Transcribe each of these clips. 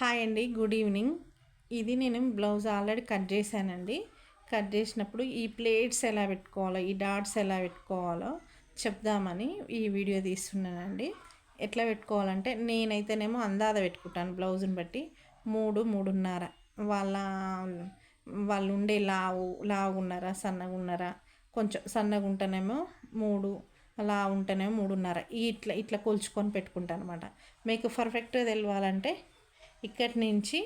Hi అండి good evening. ఇది నేను బ్లౌజ్ ఆల్రెడీ కట్ చేశానండి. కట్ చేసినప్పుడు ఈ ప్లేట్స్ ఎలా పెట్టుకోవాలో ఈ డాట్స్ ఎలా పెట్టుకోవాలో చెప్దామని ఈ వీడియో తీస్తున్నానండి. ఎట్లా పెట్టుకోవాలంటే నేనైతేనేమో అందాద పెట్టుకుంటాను బ్లౌజ్ని బట్టి. మూడు మూడున్నర. వాళ్ళ వాళ్ళు ఉండే లావు లావు ఉన్నారా సన్నగా ఉన్నారా కొంచెం సన్నగా ఉంటేనేమో మూడు అలా ఉంటేనేమో మూడున్నర ఇట్లా ఇట్లా కొలుచుకొని పెట్టుకుంటాను అనమాట మీకు పర్ఫెక్ట్గా తెలియాలంటే ఇక్కడి నుంచి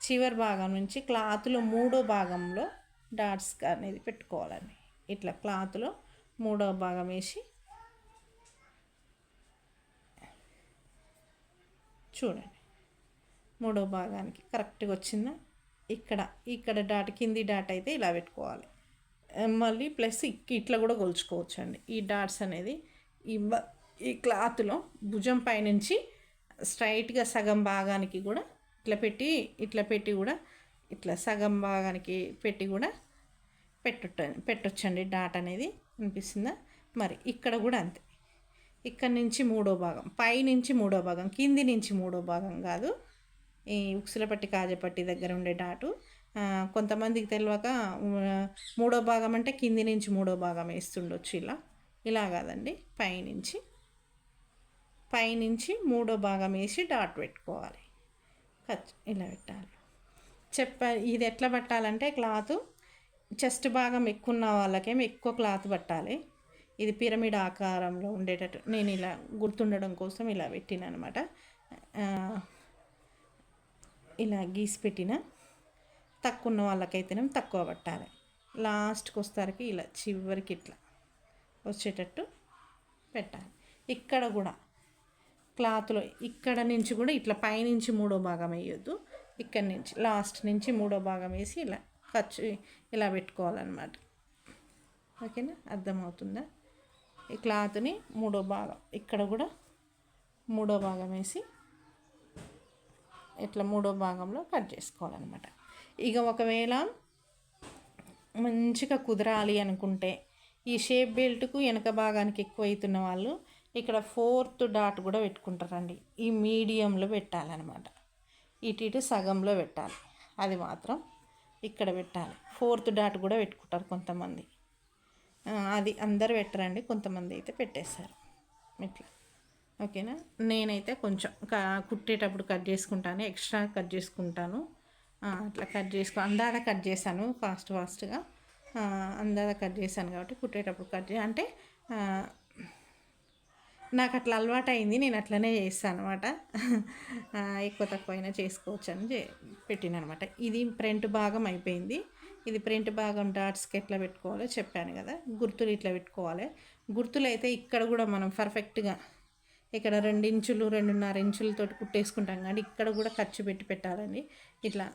చివరి భాగం నుంచి క్లాత్లో మూడో భాగంలో డాట్స్ అనేది పెట్టుకోవాలండి. ఇట్లా క్లాత్లో మూడో భాగం వేసి చూడండి. మూడో భాగానికి కరెక్ట్గా వచ్చిందా? ఇక్కడ ఇక్కడ డాట్ కింది డాట్ అయితే ఇలా పెట్టుకోవాలి. మళ్ళీ ప్లస్ ఇట్లా కూడా కొలుచుకోవచ్చు అండి ఈ డాట్స్ అనేది ఈ ఈ క్లాత్లో భుజం పైనుంచి స్ట్రైట్గా సగం భాగానికి కూడా ఇట్లా పెట్టి ఇట్లా పెట్టి కూడా ఇట్లా సగం భాగానికి పెట్టి కూడా పెట్టుట పెట్టొచ్చండి డాట్ అనేది. అనిపిస్తుందా మరి ఇక్కడ కూడా అంతే. ఇక్కడ నుంచి మూడో భాగం పై నుంచి మూడో భాగం కింది నుంచి మూడో భాగం కాదు. ఈ ఉక్సులపట్టి కాజపట్టి దగ్గర ఉండే డాటు. కొంతమందికి తెలియక మూడో భాగం అంటే కింది నుంచి మూడో భాగం వేస్తుండొచ్చు ఇలా. ఇలా కాదండి పైనుంచి పైనుంచి మూడో భాగం వేసి డాట్ పెట్టుకోవాలి. ఖర్చు ఇలా పెట్టాలి. చెప్ప ఇది ఎట్లా పట్టాలంటే క్లాత్ చెస్ట్ భాగం ఎక్కువ ఉన్న వాళ్ళకేమో ఎక్కువ క్లాత్ పట్టాలి. ఇది పిరమిడ్ ఆకారంలో ఉండేటట్టు నేను ఇలా గుర్తుండడం కోసం ఇలా పెట్టిన అనమాట ఇలా గీసి పెట్టిన తక్కువ ఉన్న వాళ్ళకైతేనేమో తక్కువ పట్టాలి. లాస్ట్కి వస్తారికి ఇలా చివరికి ఇట్లా వచ్చేటట్టు పెట్టాలి. ఇక్కడ కూడా క్లాత్లో ఇక్కడ నుంచి కూడా ఇట్లా పైనుంచి మూడో భాగం వేయొద్దు. ఇక్కడ నుంచి లాస్ట్ నుంచి మూడో భాగం వేసి ఇలా ఖర్చు ఇలా పెట్టుకోవాలన్నమాట. ఓకేనా? అర్థమవుతుందా? ఈ క్లాత్ని మూడో భాగం ఇక్కడ కూడా మూడో భాగం వేసి ఇట్లా మూడో భాగంలో కట్ చేసుకోవాలన్నమాట. ఇక ఒకవేళ మంచిగా కుదరాలి అనుకుంటే ఈ షేప్ బెల్ట్కు వెనక భాగానికి ఎక్కువ అవుతున్న వాళ్ళు ఇక్కడ ఫోర్త్ డాట్ కూడా పెట్టుకుంటారండి. ఈ మీడియంలో పెట్టాలన్నమాట. ఇటు ఇటు సగంలో పెట్టాలి. అది మాత్రం ఇక్కడ పెట్టాలి. ఫోర్త్ డాట్ కూడా పెట్టుకుంటారు కొంతమంది. అది అందరు పెట్టరండి. కొంతమంది అయితే పెట్టేశారు. ఇట్లా ఓకేనా? నేనైతే కొంచెం కుట్టేటప్పుడు కట్ చేసుకుంటాను. ఎక్స్ట్రా కట్ చేసుకుంటాను. అట్లా కట్ చేసుకో అందాక కట్ చేశాను ఫాస్ట్ ఫాస్ట్గా. అందాక కట్ చేశాను కాబట్టి కుట్టేటప్పుడు కట్ చే అంటే నాకు అట్లా అలవాటు అయింది నేను అట్లనే చేస్తాను అనమాట ఎక్కువ తక్కువ అయినా చేసుకోవచ్చు అని పెట్టిన అనమాట ఇది ప్రింట్ భాగం అయిపోయింది. ఇది ప్రింట్ భాగం డాట్స్కి ఎట్లా పెట్టుకోవాలో చెప్పాను కదా. గుర్తులు ఇట్లా పెట్టుకోవాలి. గుర్తులు అయితే ఇక్కడ కూడా మనం పర్ఫెక్ట్గా ఇక్కడ రెండు ఇంచులు రెండున్నర ఇంచులతో కుట్టేసుకుంటాం కానీ ఇక్కడ కూడా ఖర్చు పెట్టి పెట్టాలండి. ఇట్లా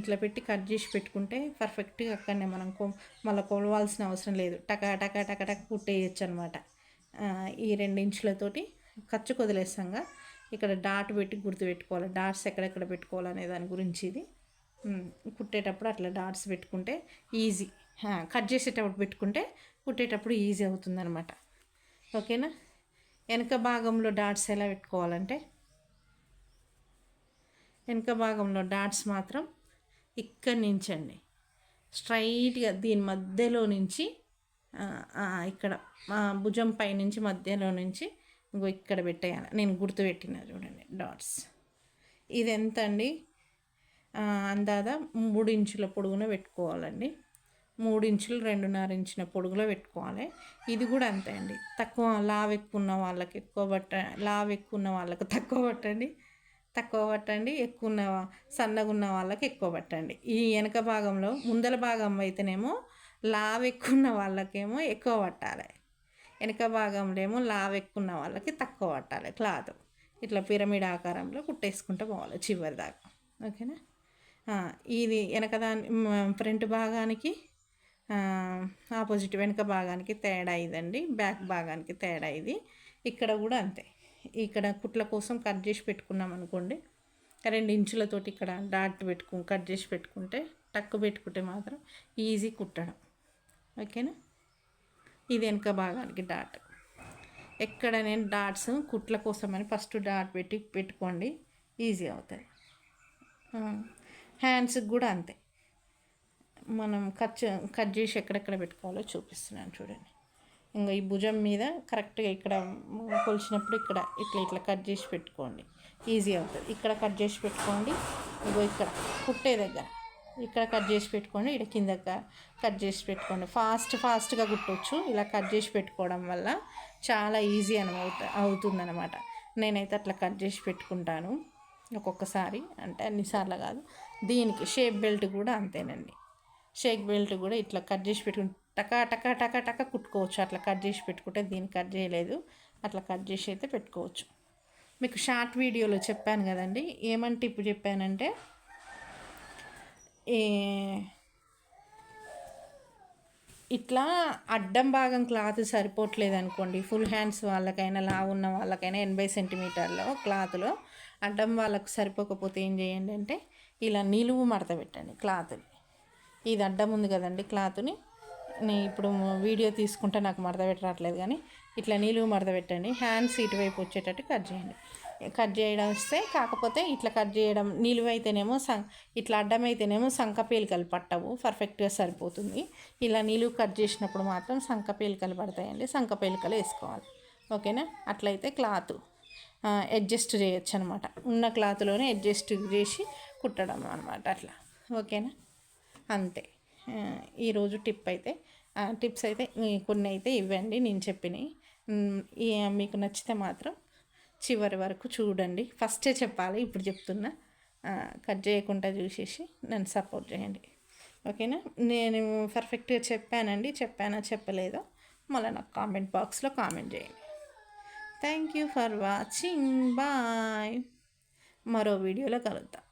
ఇట్లా పెట్టి కట్ చేసి పెట్టుకుంటే పర్ఫెక్ట్గా అక్కడనే మనం మళ్ళీ కొలవాల్సిన అవసరం లేదు. టకా టకా టక టక కుట్టేయచ్చు అనమాట ఈ రెండు ఇంచులతోటి ఖర్చు కొదిలేస్తాంగా ఇక్కడ డాట్ పెట్టి గుర్తు పెట్టుకోవాలి డాట్స్ ఎక్కడెక్కడ పెట్టుకోవాలనే దాని గురించి ఇది. కుట్టేటప్పుడు అట్లా డాట్స్ పెట్టుకుంటే ఈజీ. కట్ చేసేటప్పుడు పెట్టుకుంటే కుట్టేటప్పుడు ఈజీ అవుతుందనమాట ఓకేనా? వెనక భాగంలో డాట్స్ ఎలా పెట్టుకోవాలంటే వెనక భాగంలో డాట్స్ మాత్రం ఇక్కడి నుంచి అండి స్ట్రైట్గా దీని మధ్యలో నుంచి ఇక్కడ భుజం పై నుంచి మధ్యలో నుంచి ఇంకో ఇక్కడ పెట్టేయాలి. నేను గుర్తు పెట్టిన చూడండి డాట్స్. ఇది ఎంత అండి అందాద మూడు ఇంచుల పొడుగున పెట్టుకోవాలండి. మూడు ఇంచులు రెండున్నర ఇంచిన పొడుగులో పెట్టుకోవాలి. ఇది కూడా అంతే అండి. తక్కువ లావ్ ఎక్కువ ఉన్న వాళ్ళకి ఎక్కువ పట్ట లావ్ ఎక్కువ ఉన్న వాళ్ళకి తక్కువ పట్టండి తక్కువ పట్టండి ఎక్కువ ఉన్న సన్నగా ఉన్న వాళ్ళకి ఎక్కువ పట్టండి ఈ వెనక భాగంలో ముందల భాగం అయితేనేమో లావ్ ఎక్కున్న వాళ్ళకేమో ఎక్కువ పట్టాలి. వెనక భాగంలో ఏమో లావ్ ఎక్కువ వాళ్ళకి తక్కువ పట్టాలి క్లాత్. ఇట్లా పిరమిడ్ ఆకారంలో కుట్టేసుకుంటూ పోవాలి చివరి దాకా. ఓకేనా? ఇది వెనక దాని ఫ్రంట్ భాగానికి ఆపోజిట్ వెనుక భాగానికి తేడా ఇదండి. బ్యాక్ భాగానికి తేడా ఇది. ఇక్కడ కూడా అంతే. ఇక్కడ కుట్ల కోసం కట్ చేసి పెట్టుకున్నాం అనుకోండి రెండు ఇంచులతోటి ఇక్కడ డాట్ పెట్టుకు కట్ చేసి పెట్టుకుంటే టక్కు పెట్టుకుంటే మాత్రం ఈజీ కుట్టడం. ఓకేనా? ఇది వెనుక భాగానికి డాట్. ఎక్కడ నేను డాట్స్ కుట్ల కోసమని ఫస్ట్ డాట్ పెట్టి పెట్టుకోండి ఈజీ అవుతుంది. హ్యాండ్స్కి కూడా అంతే. మనం కట్ కట్ చేసి ఎక్కడెక్కడ పెట్టుకోవాలో చూపిస్తున్నాను చూడండి. ఇంకా ఈ భుజం మీద కరెక్ట్గా ఇక్కడ కొలిచినప్పుడు ఇక్కడ ఇట్లా ఇట్లా కట్ చేసి పెట్టుకోండి. ఈజీ అవుతుంది. ఇక్కడ కట్ చేసి పెట్టుకోండి ఇగో ఇక్కడ కుట్టే దగ్గర. ఇక్కడ కట్ చేసి పెట్టుకోండి ఇక్కడ కింద కట్ చేసి పెట్టుకోండి. ఫాస్ట్ ఫాస్ట్గా కుట్టవచ్చు ఇలా కట్ చేసి పెట్టుకోవడం వల్ల చాలా ఈజీ అని అవుతా అవుతుందన్నమాట. నేనైతే అట్లా కట్ చేసి పెట్టుకుంటాను. ఒక్కొక్కసారి అంటే అన్నిసార్లు కాదు. దీనికి షేప్ బెల్ట్ కూడా అంతేనండి. షేక్ బెల్ట్ కూడా ఇట్లా కట్ చేసి పెట్టుకుని టకా టకా టకా టకా కుట్టుకోవచ్చు. అట్లా కట్ చేసి పెట్టుకుంటే దీన్ని కట్ చేయలేదు. అట్లా కట్ చేసి అయితే పెట్టుకోవచ్చు. మీకు షార్ట్ వీడియోలో చెప్పాను కదండి. ఏమని టిప్ చెప్పానంటే Eh, ఇట్లా అడ్డం భాగం క్లాత్ సరిపోవట్లేదు అనుకోండి. ఫుల్ హ్యాండ్స్ వాళ్ళకైనా లా ఉన్న వాళ్ళకైనా ఎనభై సెంటీమీటర్లో క్లాత్లో అడ్డం వాళ్ళకు సరిపోకపోతే ఏం చేయండి అంటే ఇలా నిలువు మడత పెట్టండి క్లాత్ని. ఇది అడ్డం ఉంది కదండి క్లాత్ని. నేను ఇప్పుడు వీడియో తీసుకుంటే నాకు మడత పెట్టరాట్లేదు కానీ ఇట్లా నిలువు మడత పెట్టండి. హ్యాండ్స్ ఇటువైపు వచ్చేటట్టు కట్ చేయండి. కట్ చేయడం వస్తే కాకపోతే ఇట్లా కట్ చేయడం నిలువైతేనేమో అయితేనేమో సం ఇట్లా అడ్డం అయితేనేమో సంక పీలికలు పట్టవు పర్ఫెక్ట్గా సరిపోతుంది. ఇలా నిలువు కట్ చేసినప్పుడు మాత్రం సంక పీలికలు పడతాయండి సంక పీలికలు వేసుకోవాలి. ఓకేనా? అట్లయితే క్లాత్ అడ్జస్ట్ చేయొచ్చు అనమాట ఉన్న క్లాత్లోనే అడ్జస్ట్ చేసి కుట్టడం అనమాట అట్లా. ఓకేనా? అంతే. ఈరోజు టిప్ అయితే టిప్స్ అయితే కొన్ని అయితే ఇవ్వండి నేను చెప్పినవి. మీకు నచ్చితే మాత్రం చివరి వరకు చూడండి. ఫస్టే చెప్పాలి ఇప్పుడు చెప్తున్నా. కట్ చేయకుండా చూసేసి నన్ను సపోర్ట్ చేయండి. ఓకేనా? నేను పర్ఫెక్ట్గా చెప్పానండి చెప్పానా చెప్పలేదో? మళ్ళీ నాకు కామెంట్ బాక్స్లో కామెంట్ చేయండి. Thank you for watching bye మరో వీడియోలో కలుద్దాం.